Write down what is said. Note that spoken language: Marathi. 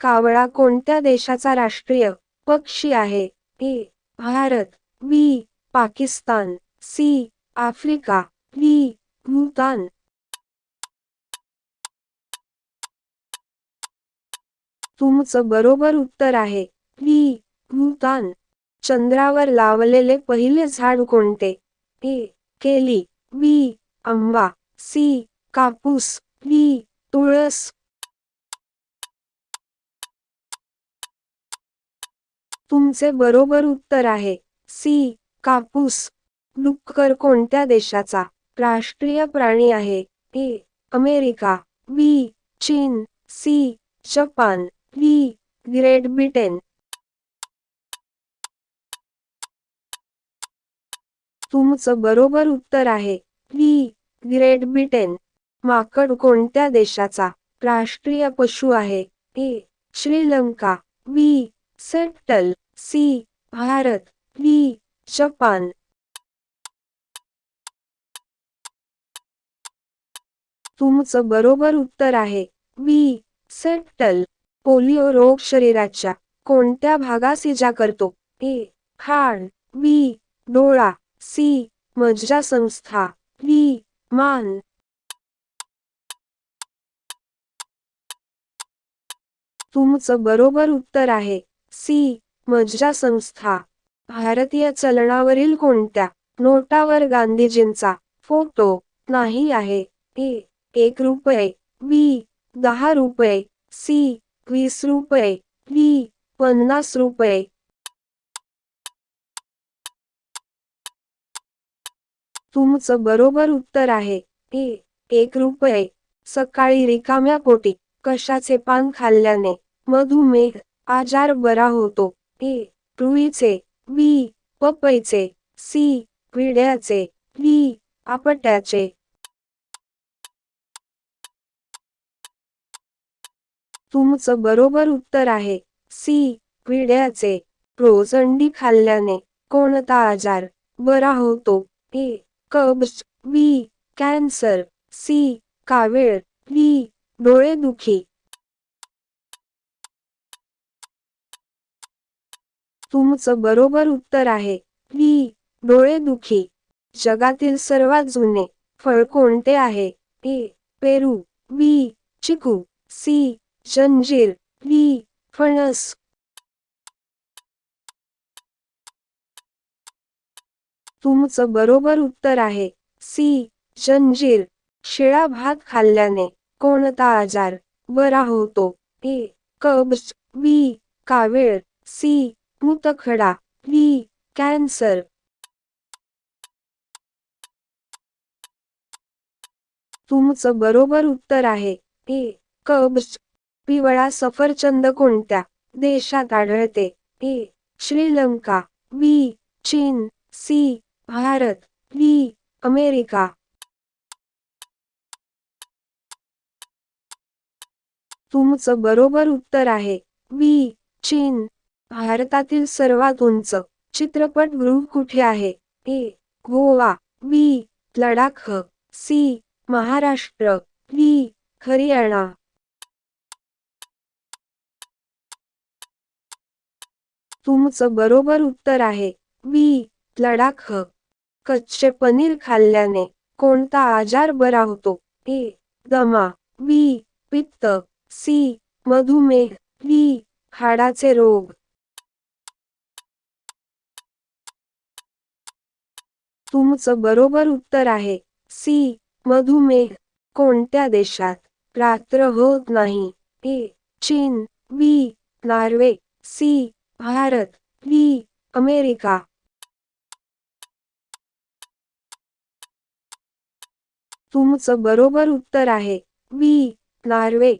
कावळा कोणत्या देशाचा राष्ट्रीय पक्षी आहे? A. Bharat B. Pakistan C. Africa D. Bhutan. तुमचं बरोबर उत्तर आहे बी. भूतान. चंद्रावर लावलेले पहिले झाड कोणते? ए. केली बी. आंबा सी. कापूस डी तुळस. तुमचे बरोबर उत्तर आहे. सी. कापूस. डुक्कर कोणत्या देशाचा? राष्ट्रीय प्राणी आहे. ए. अमेरिका. बी. चीन. C. Japan. D. Great Britain. तुमचं बरोबर उत्तर आहे. D great Britain. माकड कोणत्या देशाचा? राष्ट्रीय पशु आहे. A. Sri Lanka. B. Central C Bharat B Japan. तुमचं बरोबर उत्तर आहे बी सेंट्रल पोलिओ रोग शरीराच्या कोणत्या भागास इजा करतो? ए हाड बी डोळा सी मज्जा संस्था बी मान. तुमचं बरोबर उत्तर आहे सी. मज्जा संस्था. भारतीय चलनावरील कोणत्या? नोटावर गांधीजींचा फोटो. नाही आहे. ए. एक रुपये. बी. दहा रुपये. सी. वीस रुपये. डी. पन्नास रुपये. तुमचं बरोबर उत्तर आहे. ए. एक रुपये. सकाळी रिकाम्या पोटी. कशाचे पान खाल्ल्याने? मधुमेह. आजार बरा होतो. ए रुईचे बी पपईचे सी विड्याचे डी आपट्याचे. तुमचं बरोबर उत्तर आहे. सी विड्याचे. रोज अंडी खाल्ल्याने कोणता आजार बरा होतो? ए कब्ज बी कॅन्सर. सी कावेळ. डी डोळेदुखी तुमचं बरोबर उत्तर आहे. बी डोळेदुखी जगातील सर्वात जुने फळ कोणते आहे? ए. पेरू. बी. चिकू. सी. जंजीर. डी. फणस. तुमचं बरोबर उत्तर आहे. सी. जंजीर. शिळा भात खाल्ल्याने कोणता आजार? बरा होतो. ए. कब्ज. बी. कावेळ. सी. मुतखडा डी कॅन्सर. तुमचं बरोबर उत्तर आहे ए कब्ज. पिवळा सफरचंद कोणत्या देशात आढळते ए श्रीलंका बी चीन सी भारत बी अमेरिका. तुमचं बरोबर उत्तर आहे बी चीन भारतातील सर्वात उंच चित्रपटगृह कुठे आहे? A. Goa B. Ladakh C. Maharashtra D. Haryana. तुमचं बरोबर उत्तर आहे बी. लडाख. कच्चे पनीर खाल्ल्याने कोणता आजार बरा होतो? ए. दमा बी. पित्त सी. मधुमेह डी. हाडाचे रोग. तुमचं बरोबर उत्तर आहे. सी. मधुमेह. कोणत्या देशात? रात्र होत नाही. ए. चीन. B. Norway. C. Bharat. D. America. तुमचं बरोबर उत्तर आहे. बी. नॉर्वे.